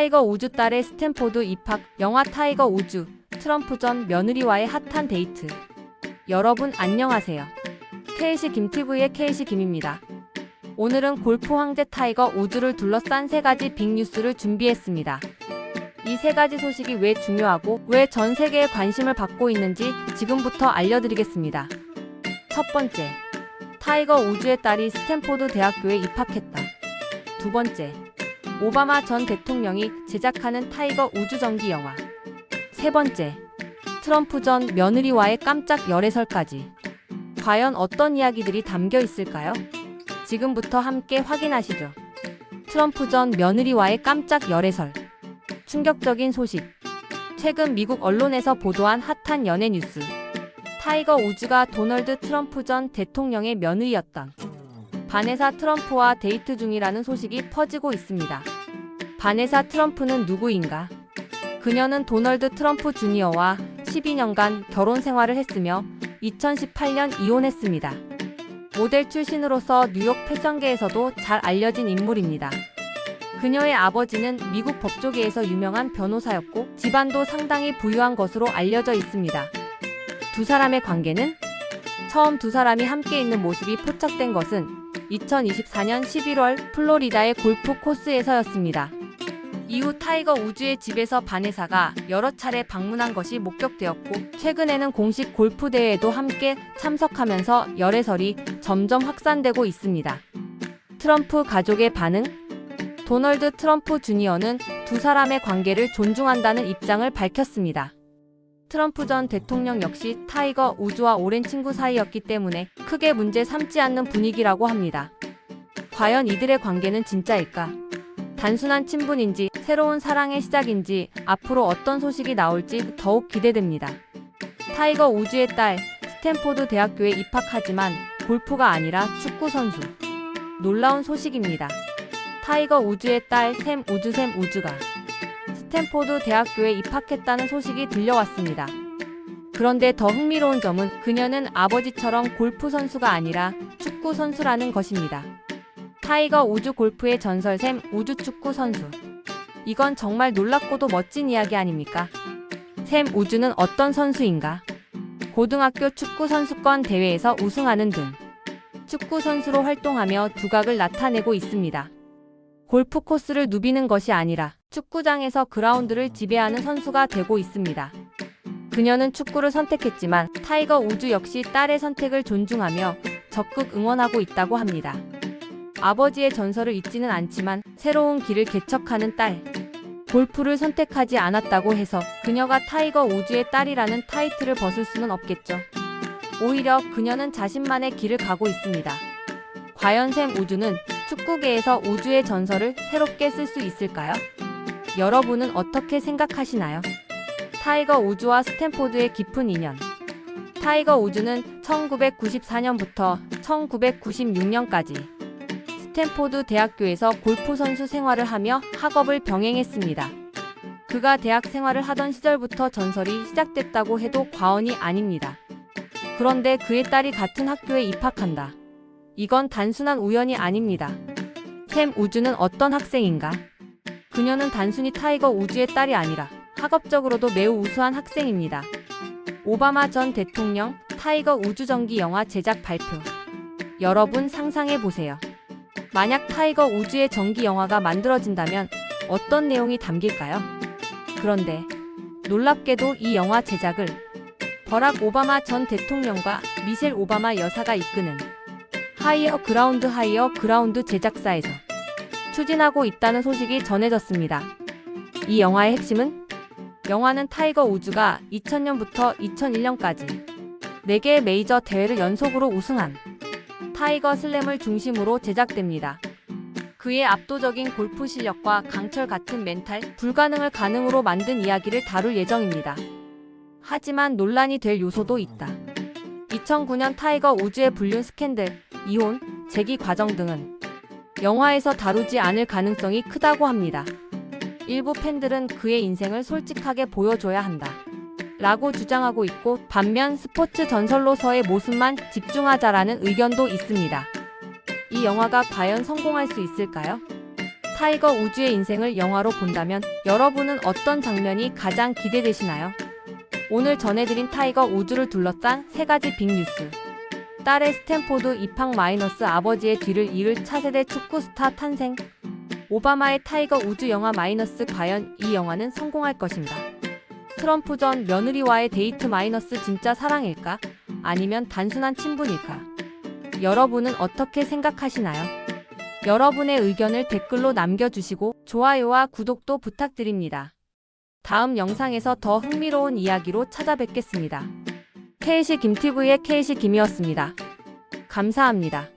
타이거 우주 딸의 스탠포드 입학, 영화 타이거 우주, 트럼프 전 며느리와의 핫한 데이트. 여러분 안녕하세요. KC 김TV의 KC 김입니다. 오늘은 골프 황제 타이거 우주를 둘러싼 세 가지 빅뉴스를 준비했습니다. 이 세 가지 소식이 왜 중요하고 왜 전 세계에 관심을 받고 있는지 지금부터 알려드리겠습니다. 첫 번째, 타이거 우주의 딸이 스탠포드 대학교에 입학했다. 두 번째, 오바마 전 대통령이 제작하는 타이거 우주전기 영화. 세 번째, 트럼프 전 며느리와의 깜짝 열애설까지. 과연 어떤 이야기들이 담겨 있을까요? 지금부터 함께 확인하시죠. 트럼프 전 며느리와의 깜짝 열애설. 충격적인 소식. 최근 미국 언론에서 보도한 핫한 연애 뉴스. 타이거 우즈가 도널드 트럼프 전 대통령의 며느리였던 바네사 트럼프와 데이트 중이라는 소식이 퍼지고 있습니다. 바네사 트럼프는 누구인가? 그녀는 도널드 트럼프 주니어와 12년간 결혼 생활을 했으며 2018년 이혼했습니다. 모델 출신으로서 뉴욕 패션계에서도 잘 알려진 인물입니다. 그녀의 아버지는 미국 법조계에서 유명한 변호사였고 집안도 상당히 부유한 것으로 알려져 있습니다. 두 사람의 관계는 처음 두 사람이 함께 있는 모습이 포착된 것은 2024년 11월 플로리다의 골프 코스에서였습니다. 이후 타이거 우주의 집에서 바네사가 여러 차례 방문한 것이 목격되었고 최근에는 공식 골프 대회에도 함께 참석하면서 열애설이 점점 확산되고 있습니다. 트럼프 가족의 반응? 도널드 트럼프 주니어는 두 사람의 관계를 존중한다는 입장을 밝혔습니다. 트럼프 전 대통령 역시 타이거 우주와 오랜 친구 사이였기 때문에 크게 문제 삼지 않는 분위기라고 합니다. 과연 이들의 관계는 진짜일까? 단순한 친분인지 새로운 사랑의 시작인지 앞으로 어떤 소식이 나올지 더욱 기대됩니다. 타이거 우주의 딸 스탠포드 대학교에 입학하지만 골프가 아니라 축구 선수. 놀라운 소식입니다. 타이거 우주의 딸 샘 우주샘 우주가 스탠포드 대학교에 입학했다는 소식이 들려왔습니다. 그런데 더 흥미로운 점은 그녀는 아버지처럼 골프 선수가 아니라 축구 선수라는 것입니다. 타이거 우주 골프의 전설샘 우주 축구 선수. 이건 정말 놀랍고도 멋진 이야기 아닙니까? 샘 우주는 어떤 선수인가? 고등학교 축구 선수권 대회에서 우승하는 등 축구 선수로 활동하며 두각을 나타내고 있습니다. 골프 코스를 누비는 것이 아니라 축구장에서 그라운드를 지배하는 선수가 되고 있습니다. 그녀는 축구를 선택했지만 타이거 우주 역시 딸의 선택을 존중하며 적극 응원하고 있다고 합니다. 아버지의 전설을 잊지는 않지만 새로운 길을 개척하는 딸. 골프를 선택하지 않았다고 해서 그녀가 타이거 우주의 딸이라는 타이틀을 벗을 수는 없겠죠. 오히려 그녀는 자신만의 길을 가고 있습니다. 과연 샘 우주는 축구계에서 우주의 전설을 새롭게 쓸 수 있을까요? 여러분은 어떻게 생각하시나요? 타이거 우주와 스탠포드의 깊은 인연. 타이거 우주는 1994년부터 1996년까지 스탠포드 대학교에서 골프 선수 생활을 하며 학업을 병행했습니다. 그가 대학 생활을 하던 시절부터 전설이 시작됐다고 해도 과언이 아닙니다. 그런데 그의 딸이 같은 학교에 입학한다. 이건 단순한 우연이 아닙니다. 샘 우주는 어떤 학생인가? 그녀는 단순히 타이거 우주의 딸이 아니라 학업적으로도 매우 우수한 학생입니다. 오바마 전 대통령 타이거 우주전기 영화 제작 발표. 여러분 상상해 보세요. 만약 타이거 우주의 전기 영화가 만들어진다면 어떤 내용이 담길까요? 그런데 놀랍게도 이 영화 제작을 버락 오바마 전 대통령과 미셸 오바마 여사가 이끄는 하이어 그라운드 하이어 그라운드 제작사에서 추진하고 있다는 소식이 전해졌습니다. 이 영화의 핵심은 영화는 타이거 우즈가 2000년부터 2001년까지 4개의 메이저 대회를 연속으로 우승한 타이거 슬램을 중심으로 제작됩니다. 그의 압도적인 골프 실력과 강철 같은 멘탈, 불가능을 가능으로 만든 이야기를 다룰 예정입니다. 하지만 논란이 될 요소도 있다. 2009년 타이거 우즈의 불륜 스캔들, 이혼, 재기 과정 등은 영화에서 다루지 않을 가능성이 크다고 합니다. 일부 팬들은 그의 인생을 솔직하게 보여줘야 한다. 라고 주장하고 있고 반면 스포츠 전설로서의 모습만 집중하자라는 의견도 있습니다. 이 영화가 과연 성공할 수 있을까요? 타이거 우주의 인생을 영화로 본다면 여러분은 어떤 장면이 가장 기대되시나요? 오늘 전해드린 타이거 우주를 둘러싼 세 가지 빅뉴스. 딸의 스탠포드 입학 마이너스 아버지의 뒤를 이을 차세대 축구 스타 탄생. 오바마의 타이거 우주 영화 마이너스 과연 이 영화는 성공할 것인가? 트럼프 전 며느리와의 데이트 마이너스 진짜 사랑일까? 아니면 단순한 친분일까? 여러분은 어떻게 생각하시나요? 여러분의 의견을 댓글로 남겨주시고 좋아요와 구독도 부탁드립니다. 다음 영상에서 더 흥미로운 이야기로 찾아뵙겠습니다. KC 김TV의 KC 김이었습니다. 감사합니다.